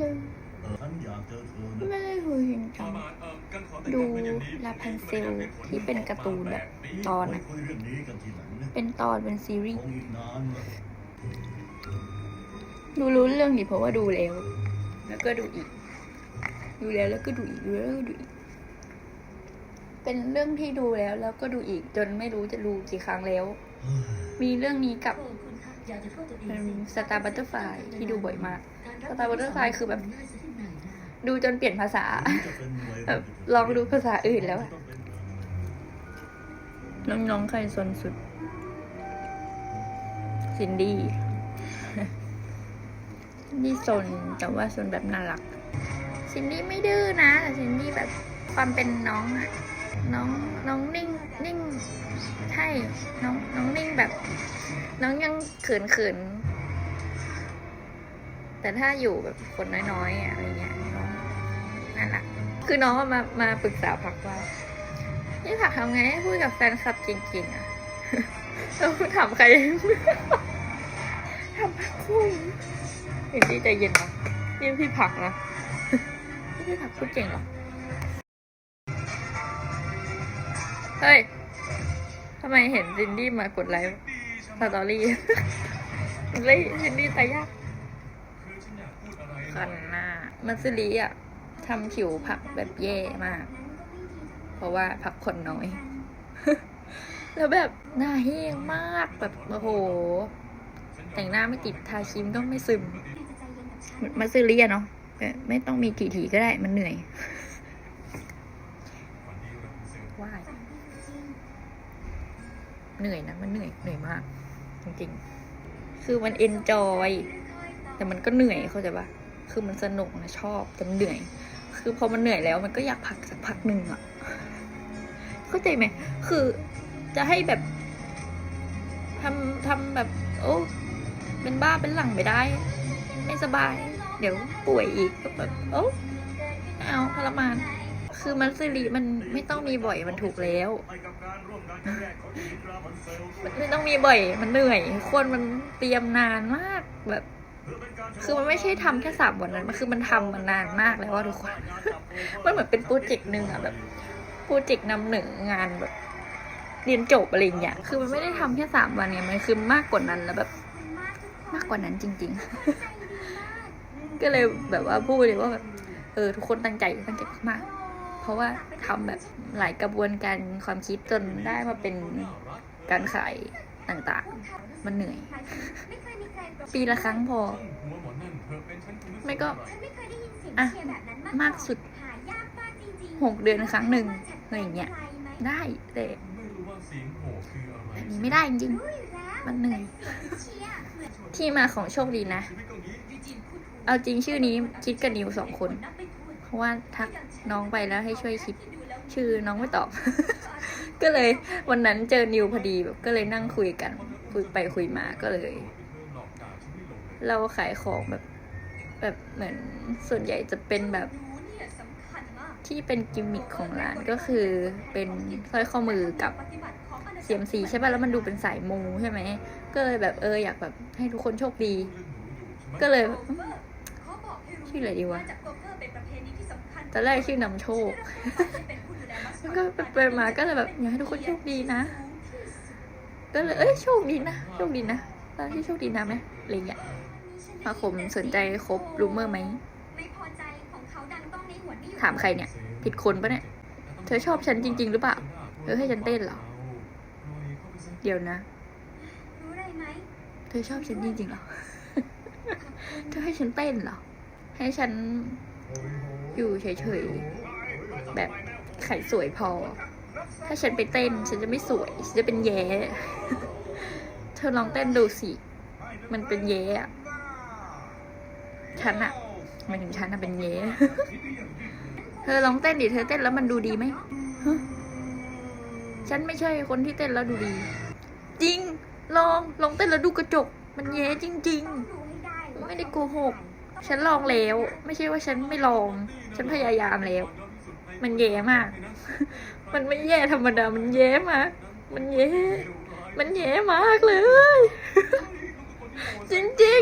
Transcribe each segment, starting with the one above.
เลยเออฉันอยากเจอเธอนะไม่ได้คุยจริงจังดูลาพันเซลที่เป็นการ์ตูนแบบตอนไว้อะคุยเรื่องนี้กันทีหลังนะเป็นตอนเป็นซีรีคส์งอีกนานเลยดูรู้เรื่องดิเพราะว่าดูแล้ว แล้วก็ดูอีก ดูแล้วแล้วก็ดูอีกดูแล้วแล้วก็ดูอีก เป็นเรื่องที่ดูแล้วแล้วก็ดูอีก จนไม่รู้จะดูกี่ครั้งแล้วเฮ้ยมีเรื่องนี้กับคุณคะอยากจะโทษตัวเองเป็นสิสตาร์บัตเตอร์ไฟที่ดูบ่อยมาก การ Star Butterfly คือแบบได้สักที่ไหนล่ะดูจนเปลี่ยนภาษาจะเป็นหน่วยแบบลองดูภาษาอื่นแล้วอะน้องๆใครสนสุด ซินดี้ซินดี้สนแต่ว่าสนแบบน่ารัก ซินดี้ไม่ดื้อนะ แต่ซินดี้แบบความเป็นน้องอะน้องน้องนิ่งนิ่งใช่น้องน้องนิ่งแบบ น้องยังเขินเขินๆ แต่ถ้าอยู่แบบคนน้อยๆอะอะไรเงี้ยน้องน่ารักคือน้องมามาปรึกษาพักว่านี่ผักทำไงให้พูดกับแฟนคลับเก่งๆอะแล้วถามใครถามพักคุณเห็นดีใจเย็นปะนี่พี่ผักนะพี่ผักพูดเก่งเหรอเฮ้ยทำไมเห็นซินดี้มากดไลค์สตอรี่เลยซินดี้ตายยาก คันหน้ามัสลีอะทำผิวผักแบบแย่มาก เพราะว่าพักผ่อนน้อย แล้วแบบหน้าแห้งมากแบบโอ้โห แต่งหน้าไม่ติดทาครีมก็ไม่ซึมมาซื้อเรียเนาะไม่ต้องมีกี่ทีก็ได้มันเหนื่อยว้ายเหนื่อยนะมันเหนื่อยเหนื่อยมาก จริงๆ คือมันเอนจอย แต่มันก็เหนื่อยเข้าใจปะ คือมันสนุกนะชอบแต่มันเหนื่อย คือพอมันเหนื่อยแล้วมันก็อยากพักสักพักหนึ่งอะเข้าใจไหมคือจะให้แบบทำทำแบบ โอ้เป็นบ้าเป็นหลังไม่ได้ ไม่สบาย เดี๋ยวป่วยอีกก็แบบโอ้เอาทรมาน คือมันสิริมันไม่ต้องมีบ่อยมันถูกแล้ว มันไม่ต้องมีบ่อยมันเหนื่อยคนมันเตรียมนานมากแบบ คือมันไม่ใช่ทำแค่สามวันนั้นมันคือมันทำมานานมากแล้วว่าทุกคน มันเหมือนเป็นโปรเจกต์หนึ่งอะแบบโปรเจกต์นำหนึ่งงานแบบเรียนจบอะไรอย่างเงี้ย คือมันไม่ได้ทำแค่สามวันไงมันคือมากกว่านั้นแล้วแบบ มากกว่านั้นจริง ๆ ก็เลยแบบว่าพูดเลยว่าแบบเออทุกคนตั้งใจตั้งใจมาก เพราะว่าทำแบบหลายกระบวนการความคิดจนได้มาเป็นการขายต่างๆ มันเหนื่อย ปีละครั้งพอ ไม่ก็อะมากสุดหกเดือนครั้งหนึ่งอะไรอย่างเงี้ยได้แต่แบบนี้ไม่ได้จริงๆมันเหนื่อยที่มาของโชคดีนะ เอาจริงชื่อนี้คิดกับนิวสองคน เพราะว่าทักน้องไปแล้วให้ช่วยคิด ชื่อน้องไม่ตอบ ก็เลยวันนั้นเจอนิวพอดีแบบก็เลยนั่งคุยกัน คุยไปคุยมาก็เลย เราขายของแบบแบบเหมือนส่วนใหญ่จะเป็นแบบที่เป็นกิมมิคของร้านก็คือเป็นสร้อยข้อมือกับเสียมสีใช่ป่ะแล้วมันดูเป็นสายมูใช่ไหมก็เลยแบบเอออยากแบบให้ทุกคนโชคดี ก็เลยชื่ออะไรดีวะตอนแรกชื่อนำโชคแล้วก็ไปๆมาก็เลยแบบอยากให้ทุกคนโชคดีนะก็เลยเอ้ยโชคดีนะโชคดีนะ ร้านที่โชคดีนะไหมอะไรเงี้ยมาคมสนใจครบรูเมอร์ไหม ถามใครเนี่ย ผิดคนปะเนี่ย เธอชอบฉันจริง ๆ หรือเปล่า เธอให้ฉันเต้นเหรอ เดี๋ยวนะ เธอชอบฉันจริงๆเหรอ เธอให้ฉันเต้นเหรอ ให้ฉันอยู่เฉยๆ แบบไข่สวยพอ ถ้าฉันไปเต้น ฉันจะไม่สวย ฉันจะเป็นแย่ ธอลองเต้นดูสิ มันเป็นแย่อะฉันอะมายถึงฉันอะเป็นแย่เธอลองเต้นดิ เธอเต้นแล้วมันดูดีไหมฉันไม่ใช่คนที่เต้นแล้วดูดี จริง ลอง ลองเต้นแล้วดูกระจก มันแย่จริง ๆ ไม่ได้โกหก ฉันลองแล้ว ไม่ใช่ว่าฉันไม่ลอง ฉันพยายามแล้ว มันแย่มาก มันไม่แย่ธรรมดา มันแย่มาก มันแย่ มันแย่มากเลย จริง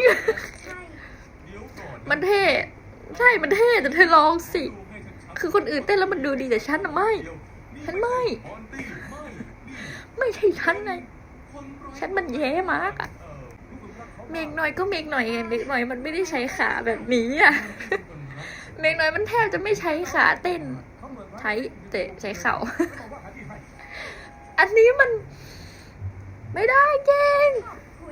ๆ มันเท่ ใช่ มันเท่แต่เธอลองสิ คือคนอื่นเต้นแล้วมันดูดีแต่ฉันอะไม่ ฉันไม่ ไม่ใช่ฉันไงฉันมันแย่มากอะเมกหน่อยก็เมกหน่อยไงเมกหน่อยมันไม่ได้ใช้ขาแบบนี้อะเมกหน่อยมันแทบจะไม่ใช้ขาเต้น ใช้แต่ใช้เข่า อันนี้มัน ไม่ได้เก่ง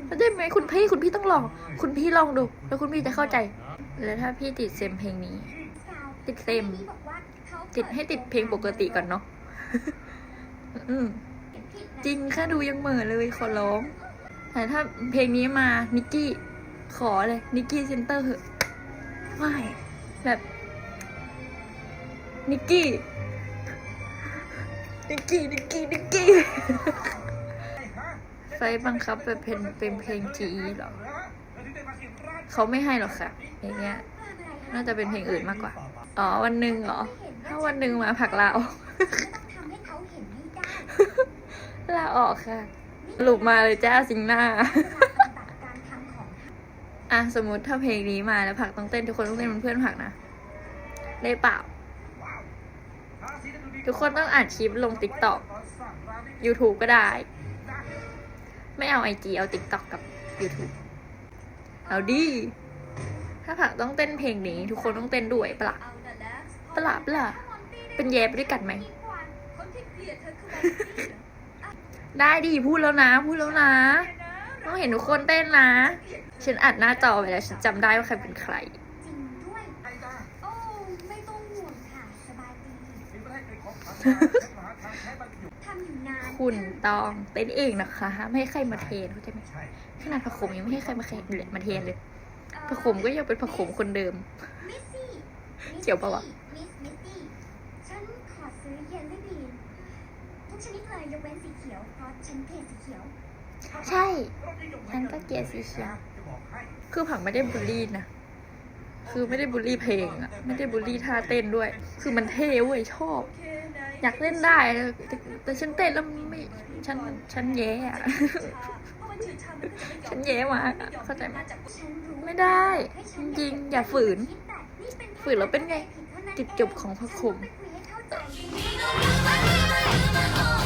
เข้าใจไหมคุณพี่คุณพี่ต้องลอง คุณพี่ลองดู แล้วคุณพี่จะเข้าใจ แล้วถ้าพี่ติดเซมเพลงนี้ ติดเซมติดให้ติดเพลงปกติก่อนเนาะอืมจริงแค่ดูยังเหม่อเลยขอร้อง แต่ถ้าเพลงนี้มานิกกี้ขอเลยนิกกี้เซนเตอร์เหอะไม่แบบนิกกี้นิกกี้นิกกี้นิกกี้ ไฟบังคับแบบเป็นเป็นเพลงจีหรอ เขาไม่ให้หรอกค่ะ อย่างเงี้ย น่าจะเป็นเพลงอื่นมากกว่า อ๋อวันหนึ่งเหรอ ถ้าวันหนึ่งมาผักลาออกทำให้เขาเห็นไม่ได้ลาออกค่ะ หลุปมาเลยจ้าสิงหน้า อะสมมุติถ้าเพลงนี้มาแล้วผักต้องเต้นทุกคนต้องเต้นเป็นเพื่อนผักนะ ได้เปล่า ทุกคนต้องอัดคลิปลงติ๊กต็อก YouTube ก็ได้ ไม่เอาไอจีเอาติ๊กต็อกกับ YouTube เอาดี ถ้าผักต้องเต้นเพลงนี้ ทุกคนต้องเต้นด้วยปะละ่ะปะละปะละเป็นแย่ไปด้วยกันไหมคนที่เกลียดเธอคือวันนี้เหรอได้ดีพูดแล้วนะ พูดแล้วนะ ต้องเห็นทุกคนเต้นนะ ฉันอัดหน้าจอไปแล้ว ฉันจำได้ว่าใครเป็นใคร คุณต้องเต้นเองนะคะ ไม่ให้ใครมาเทรนเข้าใจไหมขนาดผักขมยังไม่ให้ใครมาเทรนเลยมาเทรนเลยผักขมก็ยังเป็นผักขมคนเดิมมิสซี่เกี่ยวปะวะมิสมิสซี่ฉันขอซื้อเยลลี่บีนทุกชนิดเลยยกเว้นสีเขียวเพราะฉันเกลียดสีเขียวใช่ฉันก็เกลียดสีเขียวคือผักไม่ได้บูลลี่นะคือไม่ได้บูลลี่เพลงอะไม่ได้บูลลี่ท่าเต้นด้วย คือมันเท่เว้ยชอบ อยากเล่นได้ แต่แต่ฉันเต้นแล้วไม่ฉันฉันแย่อะฉันแย่มากอะเข้าใจไหมไม่ได้ จริงๆอย่าฝืน ฝืนแล้วเป็นไง จุดจบของพระคมไ